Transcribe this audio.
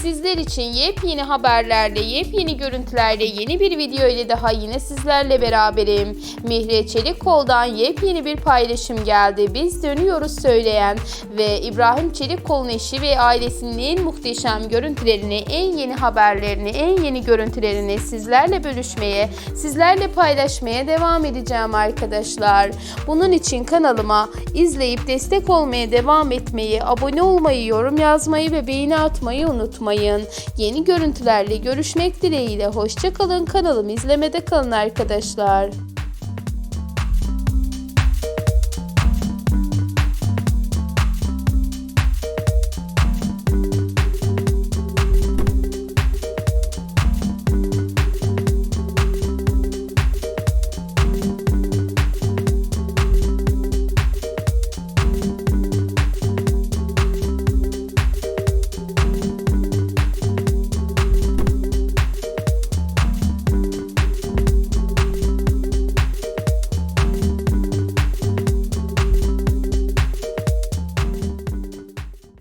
Sizler için yepyeni haberlerle, yepyeni görüntülerle yeni bir video ile daha yine sizlerle beraberim. Mihre Çelikkol'dan yepyeni bir paylaşım geldi. Biz dönüyoruz söyleyen ve İbrahim Çelikkol'un eşi ve ailesinin en muhteşem görüntülerini, en yeni haberlerini, en yeni görüntülerini sizlerle bölüşmeye, sizlerle paylaşmaya devam edeceğim arkadaşlar. Bunun için kanalıma izleyip destek olmaya devam etmeyi, abone olmayı, yorum yazmayı ve beğeni atmayı unutmayın. Yeni görüntülerle görüşmek dileğiyle hoşçakalın kanalımı izlemede kalın arkadaşlar.